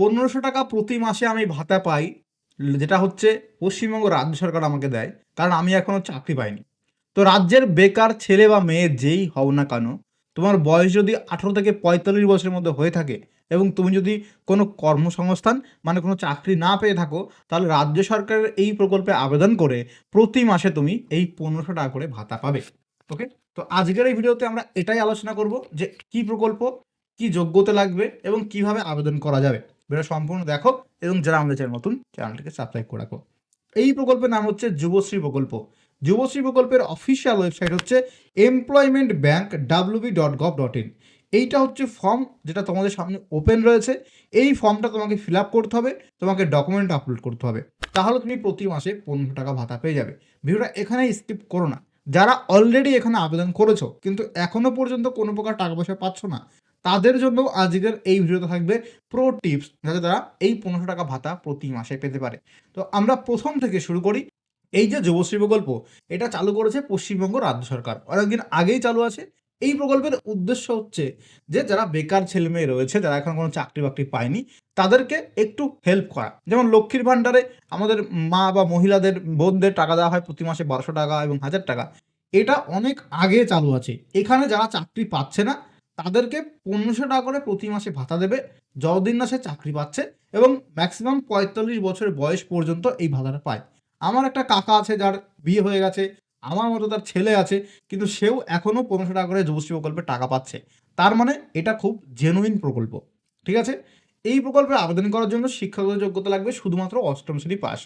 পনেরোশো টাকা প্রতি মাসে আমি ভাতা পাই, যেটা হচ্ছে পশ্চিমবঙ্গ রাজ্য সরকার আমাকে দেয়, কারণ আমি এখনও চাকরি পাইনি। তো রাজ্যের বেকার ছেলে বা মেয়ে যেই হও না কেন, তোমার বয়স যদি আঠেরো থেকে পঁয়তাল্লিশ বছরের মধ্যে হয়ে থাকে এবং তুমি যদি কোনো কর্মসংস্থান মানে কোনো চাকরি না পেয়ে থাকো, তাহলে রাজ্য সরকারের এই প্রকল্পে আবেদন করে প্রতি মাসে তুমি এই পনেরোশো টাকা করে ভাতা পাবে। ওকে তো আজকের এই ভিডিওতে আমরা এটাই আলোচনা করব যে কি প্রকল্প, কি যোগ্যতা লাগবে এবং কীভাবে আবেদন করা যাবে। ভিডিও সম্পূর্ণ দেখো এবং যারা আমাদের চ্যানেল নতুন, চ্যানেলটিকে সাবস্ক্রাইব করে রাখো। এই প্রকল্পের নাম হচ্ছে যুবশ্রী প্রকল্প। যুবশ্রী প্রকল্পের অফিসিয়াল ওয়েবসাইট হচ্ছে employment bank WB dot dot in এইটা হচ্ছে ফর্ম যেটা তোমাদের সামনে ওপেন রয়েছে। এই ফর্মটা তোমাকে ফিল আপ করতে হবে, তোমাকে ডকুমেন্ট আপলোড করতে হবে। তাহলে তুমি প্রতি মাসে পনেরো টাকা ভাতা পেয়ে যাবে। ভিডিওটা এখানে স্কিপ করো না। যারা অলরেডি এখানে আবেদন করেছ, কিন্তু এখনও পর্যন্ত কোনো প্রকার টাকা পয়সা পাচ্ছ না তাদের জন্য আজকের এই ভিডিওতে থাকবে প্রো টিপস যাতে তারা এই পনেরোশো টাকা ভাতা প্রতি মাসে পেতে পারে। তো আমরা প্রথম থেকে শুরু করি, এই যে যুবশ্রী প্রকল্প, এটা চালু করেছে পশ্চিমবঙ্গ রাজ্য সরকার। অনেকদিন আগেই চালু আছে। এই প্রকল্পের উদ্দেশ্য হচ্ছে যে, যারা বেকার ছেলে মেয়ে রয়েছে, যারা এখন কোনো চাকরি বাকরি পায়নি, তাদেরকে একটু হেল্প করা। যেমন লক্ষ্মীর ভাণ্ডারে আমাদের মা বা মহিলাদের, বোনদের টাকা দেওয়া হয় প্রতি মাসে বারোশো টাকা এবং হাজার টাকা। এটা অনেক আগে চালু আছে। এখানে যারা চাকরি পাচ্ছে না তাদেরকে পনেরোশো টাকা করে প্রতি মাসে ভাতা দেবে। যতদিন না সে চাকরি পাচ্ছে এবং ম্যাক্সিমাম পঁয়তাল্লিশ বছরের বয়স পর্যন্ত এই ভাতাটা পায়। আমার একটা কাকা আছে যার বিয়ে হয়ে গেছে, আমার মতো তার ছেলে আছে, কিন্তু সেও এখনও পনেরোশো টাকা করে যুবশ্রী প্রকল্পে টাকা পাচ্ছে। তার মানে এটা খুব জেনুইন প্রকল্প, ঠিক আছে? এই প্রকল্পে আবেদন করার জন্য শিক্ষাগত যোগ্যতা লাগবে শুধুমাত্র অষ্টম শ্রেণি পাস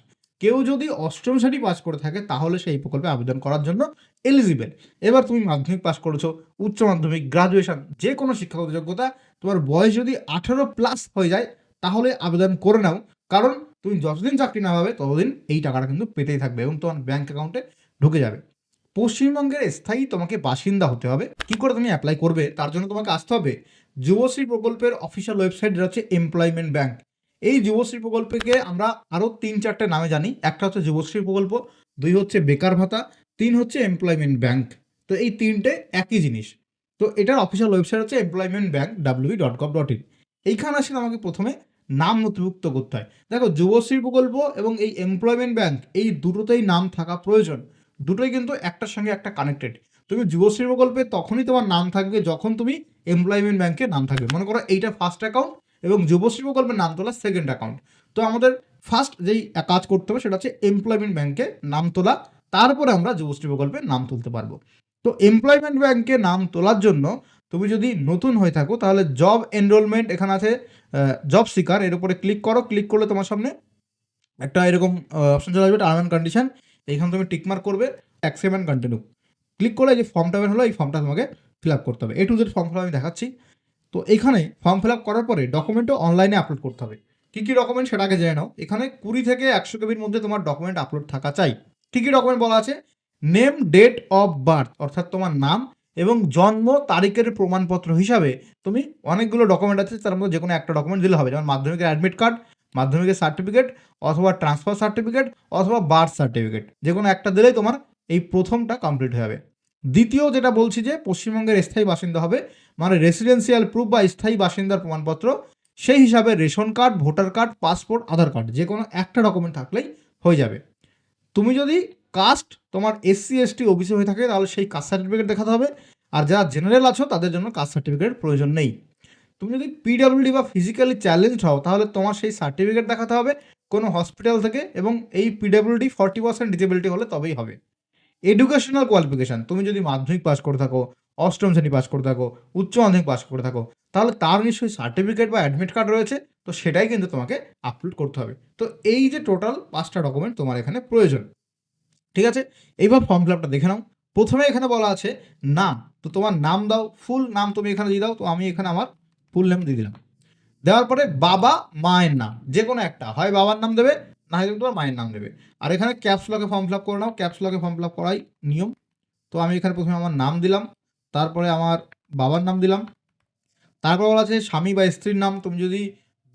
কেউ যদি অষ্টম শ্রেণি পাস করে থাকে, তাহলে সেই প্রকল্পে আবেদন করার জন্য এলিজিবেল এবার তুমি মাধ্যমিক পাস করেছ, উচ্চ মাধ্যমিক গ্রাজুয়েশন যে কোনো শিক্ষাগত যোগ্যতা, তোমার বয়স যদি আঠেরো প্লাস হয়ে যায়, তাহলে আবেদন করে নাও। কারণ তুমি যতদিন চাকরি না পাবে, ততদিন এই টাকাটা কিন্তু পেতেই থাকবে এবং তোমার ব্যাংক অ্যাকাউন্টে ঢুকে যাবে। পশ্চিমবঙ্গের স্থায়ী তোমাকে বাসিন্দা হতে হবে। কি করে তুমি অ্যাপ্লাই করবে, তার জন্য তোমাকে আসতে হবে। যুবশ্রী প্রকল্পের অফিসিয়াল ওয়েবসাইট যেটা হচ্ছে এমপ্লয়মেন্ট ব্যাংক এই যুবশ্রী প্রকল্পকে আমরা আরও তিন চারটে নামে জানি। একটা হচ্ছে যুবশ্রী প্রকল্প, দুই হচ্ছে বেকার ভাতা, তিন হচ্ছে এমপ্লয়মেন্ট ব্যাংক তো এই তিনটে একই জিনিস। তো এটার অফিসিয়াল ওয়েবসাইট হচ্ছে employment bank WB dot com dot in এইখানে আসলে আমাকে প্রথমে নাম নথিভুক্ত করতে হয়। দেখো, যুবশ্রী প্রকল্প এবং এই এমপ্লয়মেন্ট ব্যাংক এই দুটোতেই নাম থাকা প্রয়োজন। দুটোই কিন্তু একটার সঙ্গে একটা কানেক্টেড তুমি যুবশ্রী প্রকল্পে তখনই তোমার নাম থাকবে যখন তুমি এমপ্লয়মেন্ট ব্যাংকে নাম থাকবে। মনে করো এইটা ফার্স্ট অ্যাকাউন্ট এবং যুবশ্রী প্রকল্পের নাম তোলা সেকেন্ড অ্যাকাউন্ট তো আমাদের ফার্স্ট যেই কাজ করতে হবে সেটা হচ্ছে এমপ্লয়মেন্ট ব্যাংকে নাম তোলা। তারপরে আমরা যুবশ্রী প্রকল্পে নাম তুলতে পারব। তো এমপ্লয়মেন্ট ব্যাংকে নাম তোলার জন্য তুমি যদি নতুন হয়ে থাকো, তাহলে জব এনরোলমেন্ট এখানে আছে জব সিকার এর উপরে ক্লিক করো ক্লিক করলে তোমার সামনে একটা এরকম অপশন চলে আসবে টার্ম অ্যান্ড কন্ডিশন এইখানে তুমি টিকমার্ক করবে অ্যাকসেপ্ট অ্যান্ড কন্টিনিউ ক্লিক করলে যে ফর্মটা বের হলো, এই ফর্মটা তোমাকে ফিল আপ করতে হবে। এ টু জেড ফর্ম আমি দেখাচ্ছি। তো এখানে ফর্ম ফিল আপ করার পরে ডকুমেন্টও অনলাইনে আপলোড করতে হবে। কী কী ডকুমেন্ট সেটা আগে জেনে নাও। এখানে কুড়ি থেকে একশো কেবির মধ্যে তোমার ডকুমেন্ট আপলোড থাকা চাই। কী কী ডকুমেন্ট বলা আছে? নেম ডেট অফ বার্থ অর্থাৎ তোমার নাম এবং জন্ম, তারিখের প্রমাণপত্র হিসাবে তুমি অনেকগুলো ডকুমেন্ট আছে, তার মধ্যে যে কোনো একটা ডকুমেন্ট দিলে হবে। যেমন মাধ্যমিকের অ্যাডমিট কার্ড মাধ্যমিকের সার্টিফিকেট অথবা ট্রান্সফার সার্টিফিকেট অথবা বার্থ সার্টিফিকেট যে কোনো একটা দিলেই তোমার এই প্রথমটা কমপ্লিট হয়ে যাবে। দ্বিতীয় যেটা বলছি যে পশ্চিমবঙ্গের স্থায়ী বাসিন্দা হবে মানে রেসিডেন্সিয়াল প্রুফ বা স্থায়ী বাসিন্দার প্রমাণপত্র, সেই হিসাবে ration card, voter card, passport, Aadhaar card, যে কোনো একটা ডকুমেন্ট থাকলেই হয়ে যাবে। তুমি যদি কাস্ট তোমার এসসি এসটি ওবিসি হয়ে থাকে, তাহলে সেই কাস্ট সার্টিফিকেট দেখাতে হবে। আর যারা জেনারেল আছো, তাদের জন্য কাস্ট সার্টিফিকেটের প্রয়োজন নেই। তুমি যদি পিডাব্লিউডি বা ফিজিক্যালি চ্যালেঞ্জ হও, তাহলে তোমার সেই সার্টিফিকেট দেখাতে হবে। কোনো হসপিটাল থেকে এবং এই পিডাব্লিউডি ফর্টি পার্সেন্ট ডিসেবিলিটি হলে তবেই হবে। এডুকেশনাল কোয়ালিফিকেশান তুমি যদি মাধ্যমিক পাস করে থাকো, অষ্টম শ্রেণি পাস করে থাকো, উচ্চ মাধ্যমিক পাস করে থাকো, তাহলে তার নিশ্চয়ই সার্টিফিকেট বা অ্যাডমিট কার্ড রয়েছে। তো সেটাই কিন্তু তোমাকে আপলোড করতে হবে। তো এই যে টোটাল পাঁচটা ডকুমেন্ট তোমার এখানে প্রয়োজন। ঠিক আছে? এইবার ফর্ম ফিল আপটা দেখে নাও। প্রথমে এখানে বলা আছে, নাম। তো তোমার নাম দাও ফুল নাম তুমি এখানে দিয়ে দাও। তো আমি এখানে আমার ফুল নেম দিয়ে দিলাম। দেওয়ার পরে বাবা মায়ের নাম যে কোনো একটা। হয় বাবার নাম দেবে না হয় তোমার মায়ের নাম দেবে। আর এখানে ক্যাপস লকে ফর্ম ফিল আপ করে নাও। ক্যাপস লকে ফর্ম ফিল আপ করাই নিয়ম। তো আমি এখানে প্রথমে আমার নাম দিলাম। তারপরে আমার বাবার নাম দিলাম। তারপর বলা আছে স্বামী বা স্ত্রীর নাম তুমি যদি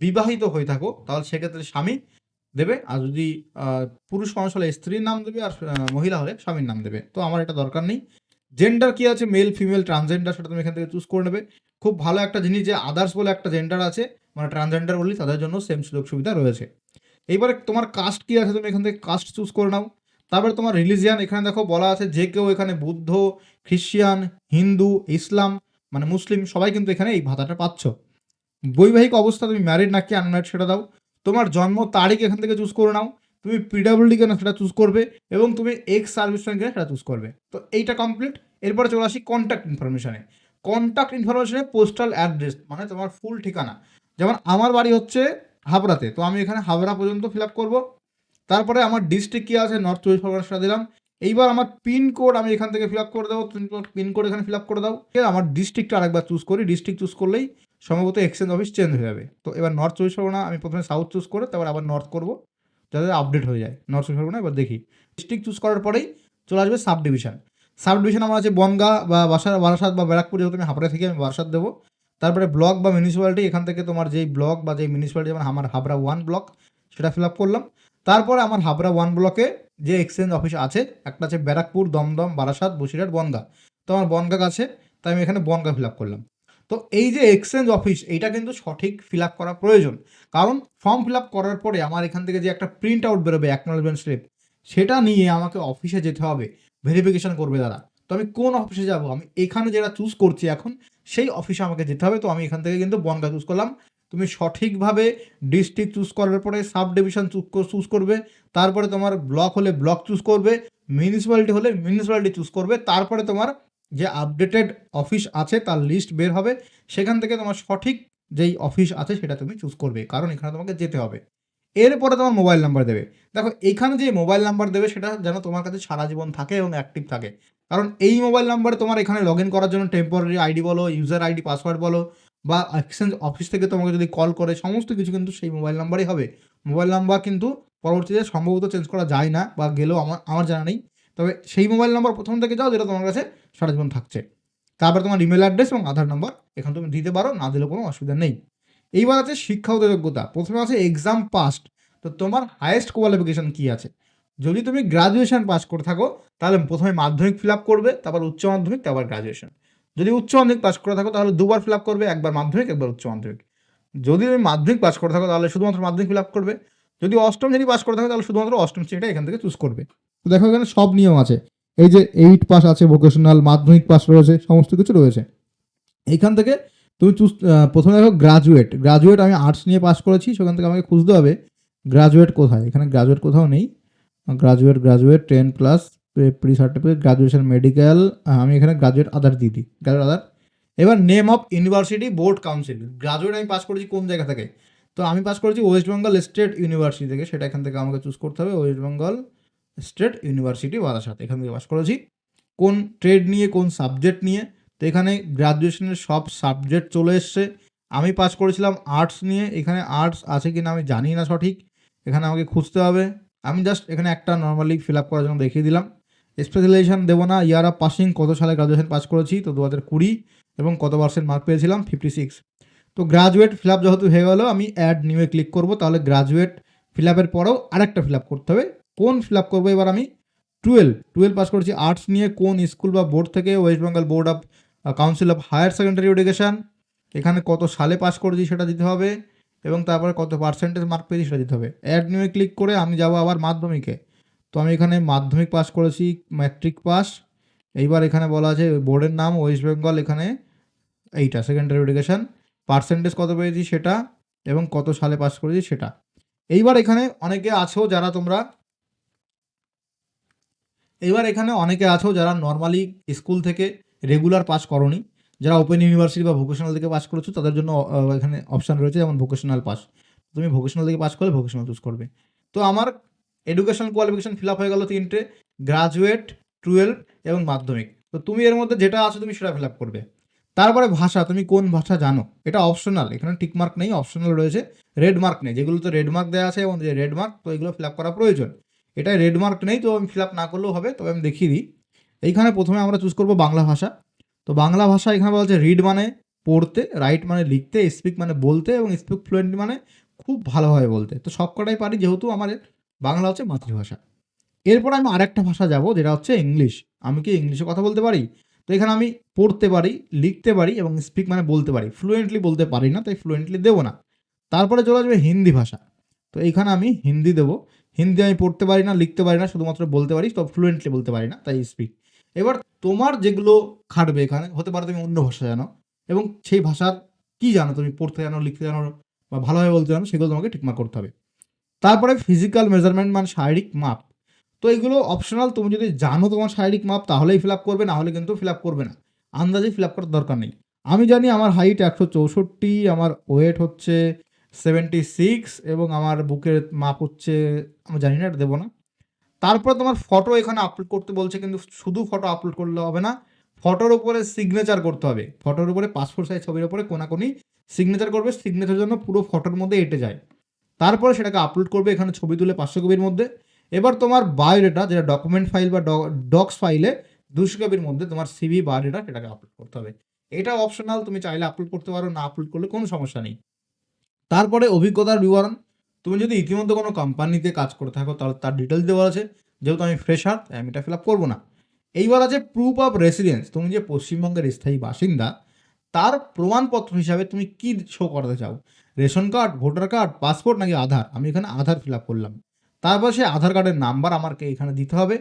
বিবাহিত হয়ে থাকো, তাহলে সেক্ষেত্রে স্বামী দেবে। আর যদি পুরুষ মানুষ হলে স্ত্রীর নাম দেবে আর মহিলা হলে স্বামীর নাম দেবে। তো আমার এটা দরকার নেই। জেন্ডার কি আছে? মেল ফিমেল ট্রান্সজেন্ডার সেটা তুমি এখান থেকে চুজ করে নেবে। খুব ভালো একটা জিনিস যে আদার্স বলে একটা জেন্ডার আছে। মানে ট্রান্সজেন্ডার বলি, তাদের জন্য সেম সুযোগ সুবিধা রয়েছে। এইবারে তোমার কাস্ট কি আছে তুমি এখান থেকে কাস্ট চুজ করে নাও। তারপরে তোমার রিলিজিয়ান এখানে দেখো বলা আছে যে কেউ এখানে বুদ্ধ খ্রিস্টিয়ান হিন্দু, ইসলাম মানে মুসলিম, সবাই কিন্তু এখানে এই ভাতাটা পাচ্ছ। বৈবাহিক অবস্থা তুমি ম্যারিড নাকি আনম্যারিড সেটা দাও। তোমার জন্ম তারিখ এখান থেকে চুজ করে নাও। তুমি পিডাব্লিউডি কেন সেটা চুজ করবে এবং তুমি এক্স সার্ভিস কিনা সেটা চুজ করবে। তো এইটা কমপ্লিট এরপরে চলে আসি কন্ট্যাক্ট ইনফরমেশনে কন্ট্যাক্ট ইনফরমেশনে পোস্টাল অ্যাড্রেস মানে তোমার ফুল ঠিকানা। যেমন আমার বাড়ি হচ্ছে হাবড়াতে। তো আমি এখানে হাবড়া পর্যন্ত ফিল আপ করব। তারপরে আমার ডিস্ট্রিক্ট কী আছে? নর্থ চব্বিশ পরগনা দিলাম। এইবার আমার পিনকোড আমি এখান থেকে ফিল আপ করে দেবো। পিনকোড এখানে ফিল আপ করে দাও। আমার ডিস্ট্রিক্টটা আরেকবার চুজ করি। ডিস্ট্রিক্ট চুজ করলেই সম্ভবত এক্সচেঞ্জ অফিস চেঞ্জ হয়ে যাবে। তো এবার নর্থ চব্বিশ পরগনা আমি প্রথমে সাউথ চুজ করে তারপর আবার নর্থ করব। যাতে আপডেট হয়ে যায়। নর্থ চব্বিশ পরগনা এবার দেখি। ডিস্ট্রিক্ট চুজ করার পরেই চলে আসবে সাব ডিভিশন সাব ডিভিশন আমার আছে বনগা বা বারাসাত বা ব্যারাকপুর যেহেতু আমি হাবড়া থেকে আমি বারাসাত দেবো। তারপরে ব্লক বা মিউনিসিপ্যালিটি এখান থেকে তোমার যেই ব্লক বা যেই মিউনিসিপ্যালিটি যেমন আমার হাবড়া ওয়ান ব্লক সেটা ফিল আপ করলাম। তারপরে আমার হাবড়া ওয়ান ব্লকে যে এক্সচেঞ্জ অফিস আছে, একটা আছে ব্যারাকপুর, দমদম, বারাসাত, বসিরহাট, বনগা। তো আমার বনগা আছে তাই আমি এখানে বনগা ফিল আপ করলাম। তো এই যে এক্সচেঞ্জ অফিস এইটা কিন্তু সঠিক ফিল আপ করা প্রয়োজন। কারণ ফর্ম ফিল আপ করার পরে আমার এখান থেকে যে একটা প্রিন্ট আউট বেরোবে অ্যাকনোলেজমেন্ট স্লিপ সেটা নিয়ে আমাকে অফিসে যেতে হবে। ভেরিফিকেশন করবে তারা। তো আমি কোন অফিসে যাব? আমি এখানে যেটা চুজ করছি এখন, সেই অফিসে আমাকে যেতে হবে। তো আমি এখান থেকে কিন্তু বনগা চুজ করলাম। তুমি সঠিকভাবে ডিস্ট্রিক্ট চুজ করার পরে সাব ডিভিশন চুজ করবে। তারপরে তোমার ব্লক হলে ব্লক চুজ করবে। মিউনিসিপ্যালিটি হলে মিউনিসিপ্যালিটি চুজ করবে। তারপরে তোমার যে আপডেটেড অফিস আছে, তার লিস্ট বের হবে। সেখান থেকে তোমার সঠিক যেই অফিস আছে, সেটা তুমি চুজ করবে। কারণ এখানে তোমাকে যেতে হবে। এরপরে তোমার মোবাইল নাম্বার দেবে। দেখো এখানে যে মোবাইল নাম্বার দেবে, সেটা যেন তোমার কাছে সারা জীবন থাকে এবং অ্যাক্টিভ থাকে। কারণ এই মোবাইল নাম্বারে তোমার এখানে লগ করার জন্য টেম্পোরারি আইডি বলো ইউজার আইডি পাসওয়ার্ড বলো, বা এক্সচেঞ্জ অফিস থেকে তোমাকে যদি কল করে, সমস্ত কিছু কিন্তু সেই মোবাইল নাম্বারই হবে। মোবাইল নাম্বার কিন্তু পরবর্তীতে সম্ভবত চেঞ্জ করা যায় না, বা গেলেও আমার আমার জানা নেই। তবে সেই মোবাইল নাম্বার প্রথম থেকে যাও, যেটা তোমার কাছে সারা জীবন থাকছে। তারপর তোমার ইমেল অ্যাড্রেস এবং আধার নাম্বার এখানে তুমি দিতে পারো, না দিলেও কোনো অসুবিধা নেই। এইবার আছে শিক্ষাগত যোগ্যতা প্রথমে আছে এক্সাম পাস্ট তো তোমার হায়েস্ট কোয়ালিফিকেশন কী আছে? যদি তুমি গ্রাজুয়েশন পাস করে থাকো, তাহলে প্রথমে মাধ্যমিক ফিল আপ করবে, তারপর উচ্চ মাধ্যমিক, তারপর গ্রাজুয়েশন যদি উচ্চ মাধ্যমিক পাস করে থাকো, তাহলে দুবার ফিল আপ করবে, একবার মাধ্যমিক, একবার উচ্চ মাধ্যমিক। যদি তুমি মাধ্যমিক পাস করে থাকো, তাহলে শুধুমাত্র মাধ্যমিক ফিল করবে। যদি অষ্টম শ্রেণি পাস করে থাকো, তাহলে শুধুমাত্র অষ্টম শ্রেণীটা এখান থেকে চুজ করবে। তো দেখো এখানে সব নিয়ম আছে। এই যে এইট পাস আছে ভোকেশনাল মাধ্যমিক পাস রয়েছে, সমস্ত কিছু রয়েছে। এইখান থেকে তুমি চুজ প্রথমে দেখো গ্রাজুয়েট গ্রাজুয়েট আমি আর্টস নিয়ে পাস করেছি, সেখান থেকে আমাকে খুঁজতে হবে গ্রাজুয়েট কোথায়। এখানে গ্রাজুয়েট কোথাও নেই। Graduate graduate ten plus pre certificate graduation medical আমি এখানে গ্রাজুয়েট আদার দিয়ে দিই। গ্রাজুয়েট আদার এবার name of university board council graduate আমি পাস করেছি কোন জায়গা থেকে? তো আমি পাস করেছি ওয়েস্ট বেঙ্গল স্টেট ইউনিভার্সিটি থেকে। সেটা এখান থেকে আমাকে চুজ করতে হবে West Bengal state university Barasat এখান থেকে পাস করেছি। কোন ট্রেড নিয়ে, কোন সাবজেক্ট নিয়ে তো এখানে গ্রাজুয়েশনের সব সাবজেক্ট চলে এসছে। আমি পাস করেছিলাম আর্টস নিয়ে। এখানে আর্টস আছে কি না আমি জানি না সঠিক। এখানে আমাকে খুঁজতে হবে। আমি জাস্ট এখানে একটা নর্মালি ফিল আপ করার জন্য দেখিয়ে দিলাম। স্পেশালাইজেশন দেবো না। ইয়ার অফ পাসিং কত সালে গ্রাজুয়েশন পাস করেছি? তো দু হাজার কুড়ি এবং কত পার্সেন্ট মার্ক পেয়েছিলাম? ফিফটি সিক্স তো গ্রাজুয়েট ফিল আপ যেহেতু হয়ে গেলো, আমি অ্যাড নিউয়ে ক্লিক করব। তাহলে গ্রাজুয়েট ফিল আপের পরেও আরেকটা ফিল আপ করতে হবে। কোন ফিল আপ করব? এবার আমি টুয়েলভ টুয়েলভ পাস করেছি আর্টস নিয়ে। কোন স্কুল বা বোর্ড থেকে West Bengal board of council of higher secondary education এখানে কত সালে পাস করেছি সেটা দিতে হবে এবং তারপরে কত পার্সেন্টেজ মার্ক পেয়েছি সেটা দিতে হবে। অ্যাড নিউ ক্লিক করে আমি যাব আবার মাধ্যমিকে। তো আমি এখানে মাধ্যমিক পাস করেছি ম্যাট্রিক পাস এইবার এখানে বলা আছে বোর্ডের নাম ওয়েস্ট বেঙ্গল এখানে এইটা সেকেন্ডারি এডুকেশান পার্সেন্টেজ কত পেয়েছি সেটা এবং কত সালে পাস করেছি সেটা। এইবার এখানে অনেকে আছো যারা তোমরা, এইবার এখানে অনেকে আছো যারা নর্মালি স্কুল থেকে রেগুলার পাস করনি। যারা ওপেন ইউনিভার্সিটি বা ভোকেশনাল থেকে পাস করেছ, তাদের জন্য এখানে অপশান রয়েছে যেমন ভোকেশনাল পাস তুমি ভোকেশনাল থেকে পাস করলে ভোকেশনাল চুজ করবে। তো আমার এডুকেশন কোয়ালিফিকেশন ফিল আপ হয়ে গেল তিনটে গ্রাজুয়েট টুয়েলভ এবং মাধ্যমিক। তো তুমি এর মধ্যে যেটা আছে তুমি সেটা ফিল আপ করবে। তারপরে ভাষা, তুমি কোন ভাষা জানো? এটা অপশনাল এখানে টিক মার্ক নেই অপশনাল রয়েছে। রেড মার্ক নেই, যেগুলোতে রেড মার্ক দেওয়া আছে এবং যে রেড মার্ক তো এগুলো ফিল আপ করা প্রয়োজন। এটা রেড মার্ক নেই, তো আমি ফিল আপ না করলেও হবে, তবে আমি দেখিয়ে দিই। এইখানে প্রথমে আমরা চুজ করব বাংলা ভাষা। তো বাংলা ভাষা এখানে বলা হচ্ছে রিড মানে পড়তে রাইট মানে লিখতে স্পিক মানে বলতে এবং স্পিক ফ্লুয়েন্ট মানে খুব ভালোভাবে বলতে। তো সব কটাই পারি যেহেতু আমার বাংলা হচ্ছে মাতৃভাষা। এরপর আমি আরেকটা ভাষা যাব যেটা হচ্ছে ইংলিশ আমি কি ইংলিশে কথা বলতে পারি? তো এখানে আমি পড়তে পারি, লিখতে পারি এবং স্পিক মানে বলতে পারি। ফ্লুয়েন্টলি বলতে পারি না, তাই ফ্লুয়েন্টলি দেবো না। তারপরে চলে আসবে হিন্দি ভাষা। তো এইখানে আমি হিন্দি দেবো। হিন্দি আমি পড়তে পারি না, লিখতে পারি না, শুধুমাত্র বলতে পারি, তো ফ্লুয়েন্টলি বলতে পারি না, তাই স্পিড এবার তোমার যেগুলো খাটবে এখানে, হতে পারে তুমি অন্য ভাষা জানো, এবং সেই ভাষার কি জানো, তুমি পড়তে জানো, লিখতে জানো, বা ভালোভাবে বলতে জানো, সেগুলো তোমাকে ঠিকমার করতে হবে। তারপরে ফিজিক্যাল মেজারমেন্ট মানে শারীরিক মাপ। তো এগুলো অপশনাল তুমি যদি জানো তোমার শারীরিক মাপ, তাহলেই ফিল আপ করবে, না হলে কিন্তু ফিল আপ করবে না। আন্দাজে ফিল আপ করার দরকার নেই। আমি জানি আমার হাইট একশো চৌষট্টি, আমার ওয়েট হচ্ছে সেভেন্টি সিক্স এবং আমার বুকের মাপ হচ্ছে, আমি জানি না, এটা দেবো না। তারপরে তোমার ফটো এখানে আপলোড করতে বলছে, কিন্তু শুধু ফটো আপলোড করলে হবে না ফটোর উপরে সিগনেচার করতে হবে। ফটোর উপরে পাসপোর্ট সাইজ ছবির উপরে কোনাকুনি সিগনেচার করবে সিগনেচার জন্য পুরো ফটোর মধ্যে এঁটে যায় তারপরে সেটাকে আপলোড করবে এখানে ছবি তুলে পাঁচশো কপির মধ্যে। এবার তোমার বায়োডেটা যেটা ডকুমেন্ট ফাইল বা ডক্স ফাইলে দুশো কপির মধ্যে তোমার সিভি বায়োডেটা সেটাকে আপলোড করতে হবে। এটা অপশনাল তুমি চাইলে আপলোড করতে পারো, না আপলোড করলে কোনো সমস্যা নেই। তারপরে অভিজ্ঞতার বিবরণ। তুমি যদি ইতিমধ্যে কোনো কোম্পানিতে কাজ করে থাকো, তাহলে তার ডিটেলস দেওয়া আছে। যেহেতু আমি ফ্রেশার তাই আমি এটা ফিল আপ করব না। এইবার আছে প্রুফ অফ রেসিডেন্স তুমি যে পশ্চিমবঙ্গের স্থায়ী বাসিন্দা, তার প্রমাণপত্র হিসাবে তুমি কি শো করাতে চাও? Ration card voter card passport নাকি আধার? আমি এখানে আধার ফিল আপ করলাম। তারপর সে আধার কার্ডের নাম্বার আমাকে এখানে দিতে হবে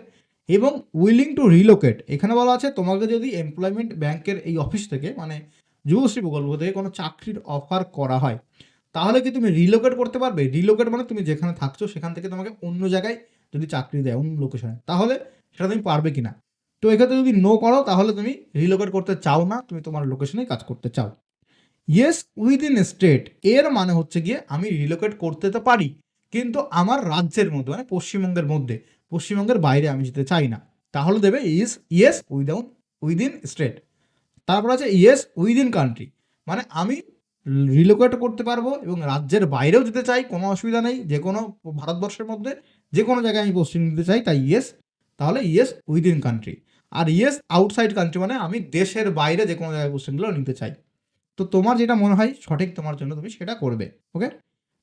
এবং উইলিং টু রিলোকেট এখানে বলা আছে, তোমাকে যদি এমপ্লয়মেন্ট ব্যাংকের এই অফিস থেকে মানে যুবশ্রী প্রকল্প থেকে কোনো চাকরির অফার করা হয় তাহলে কি তুমি রিলোকেট করতে পারবে? রিলোকেট মানে তুমি যেখানে থাকছো, সেখান থেকে তোমাকে অন্য জায়গায় যদি চাকরি দেয়, অন্য লোকেশনে তাহলে সেটা তুমি পারবে কি না তো এক্ষেত্রে যদি নো করো, তাহলে তুমি রিলোকেট করতে চাও না, তুমি তোমার লোকেশনেই কাজ করতে চাও। ইয়েস উইদিন স্টেট এর মানে হচ্ছে গিয়ে আমি রিলোকেট করতে তো পারি, কিন্তু আমার রাজ্যের মধ্যে মানে পশ্চিমবঙ্গের মধ্যে, পশ্চিমবঙ্গের বাইরে আমি যেতে চাই না। তাহলে দেবে is yes without within state তারপর আছে ইয়েস উইদিন কান্ট্রি মানে আমি রিলোকেট করতে পারব এবং রাজ্যের বাইরেও যেতে চাই, কোনো অসুবিধা নেই, যে কোনো ভারতবর্ষের মধ্যে যে কোনো জায়গায় আমি পোস্টিং নিতে চাই, তাই ইয়েস, তাহলে ইয়েস উইদিন কান্ট্রি আর ইয়েস আউটসাইড কান্ট্রি মানে আমি দেশের বাইরে যে কোনো জায়গায় পোস্টিংগুলো নিতে চাই। তো তোমার যেটা মনে হয় সঠিক তোমার জন্য তুমি সেটা করবে ওকে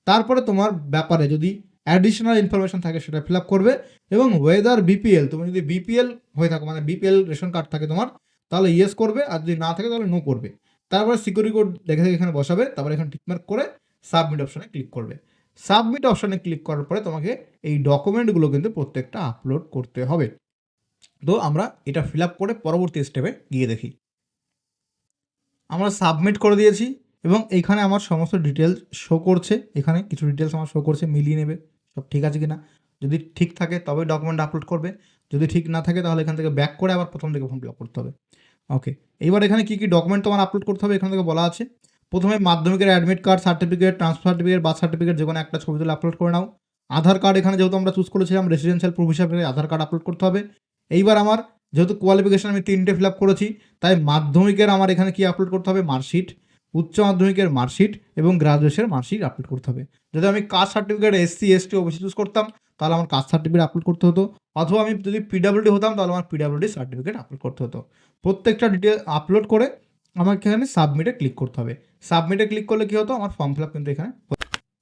তারপরে তোমার ব্যাপারে যদি অ্যাডিশনাল ইনফরমেশন থাকে সেটা ফিল আপ করবে এবং ওয়েদার বিপিএল তুমি যদি বিপিএল হয়ে থাকো মানে বিপিএল রেশন কার্ড থাকে তোমার, তাহলে ইয়েস করবে, আর যদি না থাকে তাহলে নো করবে। তারপরে সিকিউরিটি কোড দেখে দেখে এখানে বসাবে, তারপরে এখানে টিকমার্ক করে সাবমিট অপশানে ক্লিক করবে। সাবমিট অপশানে ক্লিক করার পরে তোমাকে এই ডকুমেন্টগুলো কিন্তু প্রত্যেকটা আপলোড করতে হবে। তো আমরা এটা ফিল আপ করে পরবর্তী স্টেপে গিয়ে দেখি। আমরা সাবমিট করে দিয়েছি এবং এইখানে আমার সমস্ত ডিটেলস শো করছে। এখানে কিছু ডিটেলস আমার শো করছে, মিলিয়ে নেবে, সব ঠিক আছে কিনা? যদি ঠিক থাকে তবে ডকুমেন্ট আপলোড করবে। যদি ঠিক না থাকে তাহলে এখান থেকে ব্যাক করে আবার প্রথম থেকে ফর্ম ফিল আপ করতে হবে। ওকে এইবার এখানে কী কী ডকুমেন্ট তোমার আপলোড করতে হবে এখান থেকে বলা আছে। প্রথমে মাধ্যমিকের admit card certificate transfer certificate birth certificate যে কোনো একটা ছবি তুলে আপলোড করে নাও। আধার কার্ড এখানে যেহেতু আমরা চুজ করেছিলাম রেসিডেন্সিয়াল প্রুফ হিসাবে আধার কার্ড আপলোড করতে হবে। এইবার আমার যেহেতু কোয়ালিফিকেশন আমি তিনটে ফিল আপ করেছি, তাই মাধ্যমিকের আমার এখানে কি আপলোড করতে হবে? মার্কশিট উচ্চ মাধ্যমিকের মার্কশিট এবং গ্রাজুয়েশনের মার্কশিট আপলোড করতে হবে। যদি আমি caste certificate SC ST OBC choose করতাম তাহলে আমার কাস্ট সার্টিফিকেট আপলোড করতে হতো। অথবা আমি যদি পিডাব্লিউডি হতাম, তাহলে আমার পিডাব্লিউডি সার্টিফিকেট আপলোড করতে হতো। প্রত্যেকটা ডিটেল আপলোড করে আমাকে এখানে সাবমিটে ক্লিক করতে হবে। সাবমিটে ক্লিক করলে কী হতো? আমার ফর্ম ফিল আপ কিন্তু এখানে।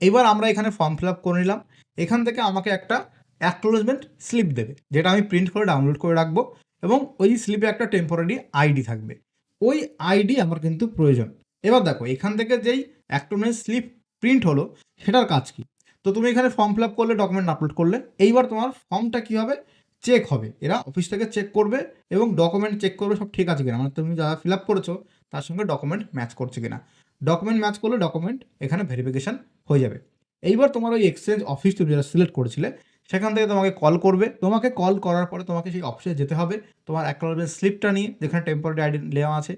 এবার আমরা এখানে ফর্ম ফিল আপ করে নিলাম। এখান থেকে আমাকে একটা অ্যাকনোলেজমেন্ট স্লিপ দেবে, যেটা আমি প্রিন্ট করে ডাউনলোড করে রাখব এবং ওই স্লিপে একটা টেম্পোরারি আইডি থাকবে। ওই আইডি আমার কিন্তু প্রয়োজন। এবার দেখো, এখান থেকে যেই অ্যাকনোলেজ স্লিপ প্রিন্ট হলো, সেটার কাজ কি? তো তুমি এখানে ফর্ম ফিল আপ করলে ডকুমেন্ট আপলোড করলে, এইবার তোমার ফর্মটা কী হবে? চেক হবে। এরা অফিস থেকে চেক করবে এবং ডকুমেন্ট চেক করবে সব ঠিক আছে কিনা। মানে তুমি যারা ফিল আপ করেছ, তার সঙ্গে ডকুমেন্ট ম্যাচ করছে কিনা। ডকুমেন্ট ম্যাচ করলে ডকুমেন্ট এখানে ভেরিফিকেশান হয়ে যাবে। এইবার তোমার ওই এক্সচেঞ্জ অফিস তুমি যারা সিলেক্ট করেছিলে, সেখান থেকে তোমাকে কল করবে। তোমাকে কল করার পরে তোমাকে সেই অফিসে যেতে হবে। তোমার অ্যাকনোলেজমেন্ট স্লিপটা নিয়ে, যেখানে টেম্পোরারি আইডি নেওয়া আছে।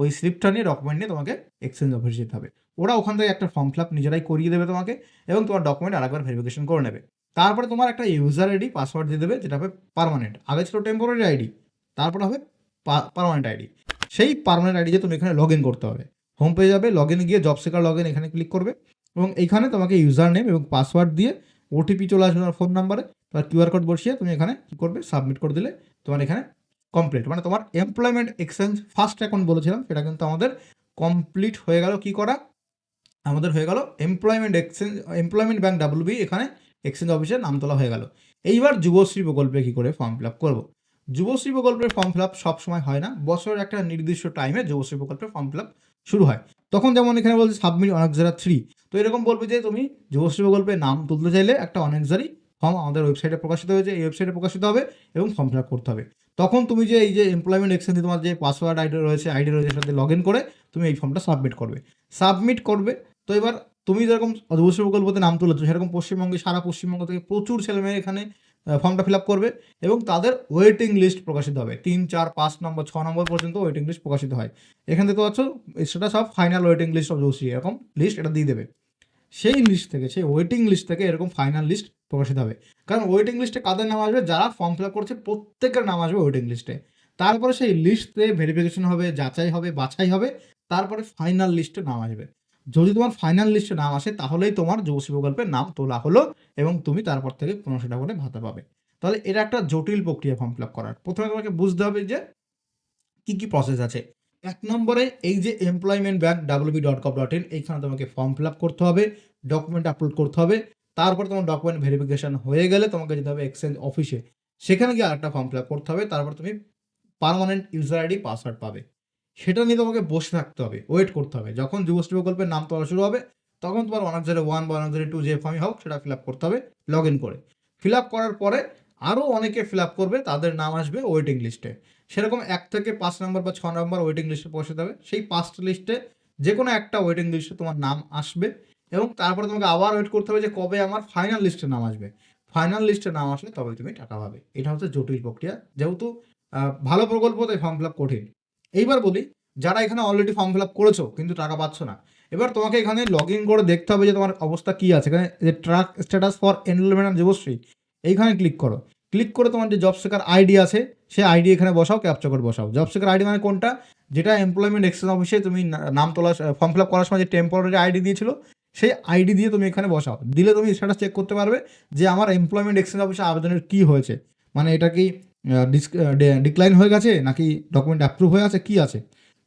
ওই স্লিপটা নিয়ে ডকুমেন্ট নিয়ে তোমাকে এক্সচেঞ্জ অফিসে যেতে হবে। ওরা ওখান থেকে একটা ফর্ম ফিল আপ নিজেরাই করিয়ে দেবে তোমাকে এবং তোমার ডকুমেন্ট আরেকবার ভেরিফিকেশন করে নেবে। তারপরে তোমার একটা ইউজার আইডি পাসওয়ার্ড দিয়ে দেবে, যেটা হবে পারমানেন্ট আগে ছিল টেম্পোরারি আইডি তারপরে হবে পারমানেন্ট আইডি সেই পারমানেন্ট আইডি যে তুমি এখানে লগ ইন করতে হবে। হোম পেজে যাবে লগ ইন গিয়ে জব সেকার লগ ইন এখানে ক্লিক করবে এবং এইখানে তোমাকে ইউজার নেম এবং পাসওয়ার্ড দিয়ে ওটিপি চলে আসবে তোমার ফোন নাম্বারে তোমার কিউআর কোড বসিয়ে তুমি এখানে কী করবে সাবমিট করে দিলে তোমার এখানে কমপ্লিট মানে তোমার এমপ্লয়মেন্ট এক্সচেঞ্জ ফার্স্ট অ্যাকাউন্ট বলেছিলাম, সেটা কিন্তু আমাদের কমপ্লিট হয়ে গেল কি করা? আমাদের হয়ে গেল employment exchange employment bank WB এখানে এক্সচেঞ্জ অফিসে নাম তোলা হয়ে গেল। এইবার যুবশ্রী প্রকল্পে কী করে ফর্ম ফিল আপ করব? যুবশ্রী প্রকল্পের ফর্ম ফিল আপ সবসময় হয় না, বছরের একটা নির্দিষ্ট টাইমে যুবশ্রী প্রকল্পের ফর্ম ফিল আপ শুরু হয়। তখন যেমন এখানে বলছে সাবমিট অনেক অনেকজারা থ্রি তো এরকম বলবে যে তুমি যুবশ্রী প্রকল্পে নাম তুলতে চাইলে একটা অনেকজারি ফর্ম আমাদের ওয়েবসাইটে প্রকাশিত হয়েছে, এই ওয়েবসাইটে প্রকাশিত হবে এবং ফর্ম ফিল আপ করতে হবে। তখন তুমি যে এই যে এমপ্লয়মেন্ট এক্সচেঞ্জে তোমার যে পাসওয়ার্ড আইডি রয়েছে আইডি রয়েছে সাথে লগ ইন করে তুমি এই ফর্মটা সাবমিট করবে। সাবমিট করবে, তো এবার তুমি যেরকম যুবশ্রী প্রকল্পতে নাম তুলেছো, সেরকম পশ্চিমবঙ্গে, সারা পশ্চিমবঙ্গ থেকে প্রচুর ছেলেমেয়ে এখানে ফর্মটা ফিল আপ করবে এবং তাদের ওয়েটিং লিস্ট প্রকাশিত হবে। তিন, চার, পাঁচ নম্বর, ছ নম্বর পর্যন্ত ওয়েটিং লিস্ট প্রকাশিত হয়। এখান থেকে পাচ্ছ, সেটা সব ফাইনাল ওয়েটিং লিস্ট অফ এরকম লিস্ট এটা দিয়ে দেবে। সেই লিস্ট থেকে, সেই ওয়েটিং লিস্ট থেকে এরকম ফাইনাল লিস্ট প্রকাশিত হবে। কারণ ওয়েটিং লিস্টে কাদের নাম আসবে? যারা ফর্ম ফিল আপ করছে, প্রত্যেকের নাম আসবে ওয়েটিং লিস্টে তারপরে সেই লিস্টে ভেরিফিকেশন হবে, যাচাই হবে, বাছাই হবে, তারপরে ফাইনাল লিস্টে নাম আসবে। যদি তোমার ফাইনাল লিস্টে নাম আসে, তাহলেই তোমার যুবশ্রী প্রকল্পের নাম তোলা হলো এবং তুমি তারপর থেকে পনেরোশো টাকা করে ভাতা পাবে। তাহলে এটা একটা জটিল প্রক্রিয়া ফর্ম ফিল আপ করার। প্রথমে তোমাকে বুঝতে হবে যে কি কি প্রসেস আছে। এক নম্বরে এই যে employment bank WB dot com dot in এইখানে তোমাকে ফর্ম ফিল আপ করতে হবে ডকুমেন্ট আপলোড করতে হবে। তারপর তোমার ডকুমেন্ট ভেরিফিকেশান হয়ে গেলে তোমাকে যেতে হবে এক্সচেঞ্জ অফিসে সেখানে গিয়ে আরেকটা ফর্ম ফিল করতে হবে, তারপর তুমি পার্মানেন্ট ইউজার আইডি পাসওয়ার্ড পাবে। সেটা নিয়ে তোমাকে বসে থাকতে হবে ওয়েট করতে হবে। যখন যুবশ্রী প্রকল্পের নাম তোলা শুরু হবে, তখন তোমার ওয়ান জিরো ওয়ান বা ওয়ান জিরো টু যে ফর্মই হোক, সেটা ফিল আপ করতে হবে লগ ইন করে। ফিল আপ করার পরে আরও অনেকে ফিল আপ করবে, তাদের নাম আসবে ওয়েটিং লিস্টে সেরকম এক থেকে পাঁচ নম্বর বা ছ নম্বর ওয়েটিং লিস্টে পৌঁছে হবে সেই পাঁচটা লিস্টে যে কোনো একটা ওয়েটিং লিস্টে তোমার নাম আসবে। এবং তারপরে তোমাকে আবার ওয়েট করতে হবে যে কবে আমার ফাইনাল লিস্টে নাম আসবে। ফাইনাল লিস্টে নাম আসলে তবে তুমি টাকা পাবে। এটা হচ্ছে জটিল প্রক্রিয়া। যেহেতু ভালো প্রকল্প, তাই ফর্ম ফিল আপ কঠিন। এইবার বলি, যারা এখানে অলরেডি ফর্ম ফিল আপ করেছ, কিন্তু টাকা পাচ্ছ না, এবার তোমাকে এখানে লগ ইন করে দেখতে হবে যে তোমার অবস্থা কী আছে। এখানে যে track status for enrolment and Yuvashree এইখানে ক্লিক করো। ক্লিক করে তোমার যে জব সেকার আইডি আছে সেই আইডি এখানে বসাও ক্যাপচার করে বসাও। জব সেকার আইডি মানে কোনটা? যেটা এমপ্লয়মেন্ট এক্সচেঞ্জ অফিসে তুমি নাম তোলা ফর্ম ফিল আপ করার সময় যে টেম্পোরারি আইডি দিয়েছিল সেই আইডি দিয়ে তুমি এখানে বসাও। দিলে তুমি সেটা চেক করতে পারবে যে আমার এমপ্লয়মেন্ট এক্সচেঞ্জ অফিসে আবেদনের কী হয়েছে। মানে এটা কি ডিক্লাইন হয়ে গেছে নাকি ডকুমেন্ট অ্যাপ্রুভ হয়ে আছে, কি আছে?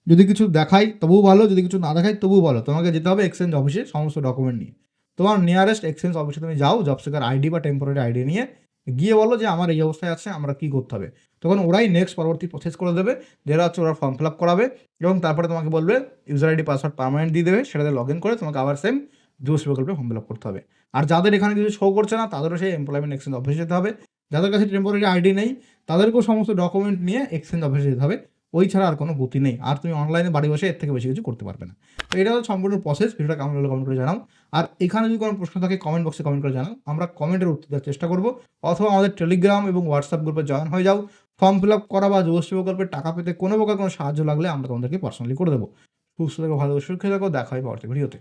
যদি কিছু দেখাই তবুও ভালো, যদি কিছু না দেখাই তবুও ভালো। তোমাকে যেতে হবে এক্সচেঞ্জ অফিসে সমস্ত ডকুমেন্ট নিয়ে। তোমার নিয়ারেস্ট এক্সচেঞ্জ অফিসে তুমি যাও জব সেকার আইডি বা টেম্পোরারি আইডি নিয়ে। গিয়ে বলো যে আমার এই অবস্থায় আছে, আমরা কি করতে হবে? তখন ওরাই নেক্সট পরবর্তী প্রসেস করে দেবে। যেটা হচ্ছে ওরা ফর্ম ফিল আপ করাবে এবং তারপরে তোমাকে বলবে ইউজার আইডি পাসওয়ার্ড পার্মানেন্ট দিয়ে দেবে, সেটাতে লগ ইন করে তোমাকে আবার সেম জুস প্রকল্পে ফর্ম ফিল আপ করতে হবে। আর যাদের এখানে কিছু শো করছে না, তাদেরও সেই এমপ্লয়মেন্ট এক্সচেঞ্জ অফিসে যেতে হবে। যাদের কাছে টেম্পোরারি আইডি নেই, তাদেরকেও সমস্ত ডকুমেন্ট নিয়ে এক্সচেঞ্জ অফিসে যেতে হবে। ওই ছাড়া আর কোনো গতি নেই। আর তুমি অনলাইনে বাড়ি বসে এর থেকে বেশি কিছু করতে পারবে না। তো এটা হচ্ছে সম্পূর্ণ প্রসেস ভিডিওটা কেমন হলো কমেন্ট করে জানাও। আর এখানে যদি কোনো প্রশ্ন থাকে কমেন্ট বক্সে কমেন্ট করে জানাও। আমরা কমেন্টের উত্তর দেওয়ার চেষ্টা করব। অথবা আমাদের টেলিগ্রাম এবং হোয়াটসঅ্যাপ গ্রুপে জয়েন হয়ে যাও। ফর্ম ফিল আপ করা বা যুবশ্রী প্রকল্পের টাকা পেতে কোনো প্রকার কোনো সাহায্য লাগলে আমরা তোমাদেরকে পার্সোনালি করে দেবো। সুস্থ থাকো, ভালো সুরক্ষিত থাকো, দেখা হয় পরবর্তী ভিডিওতে।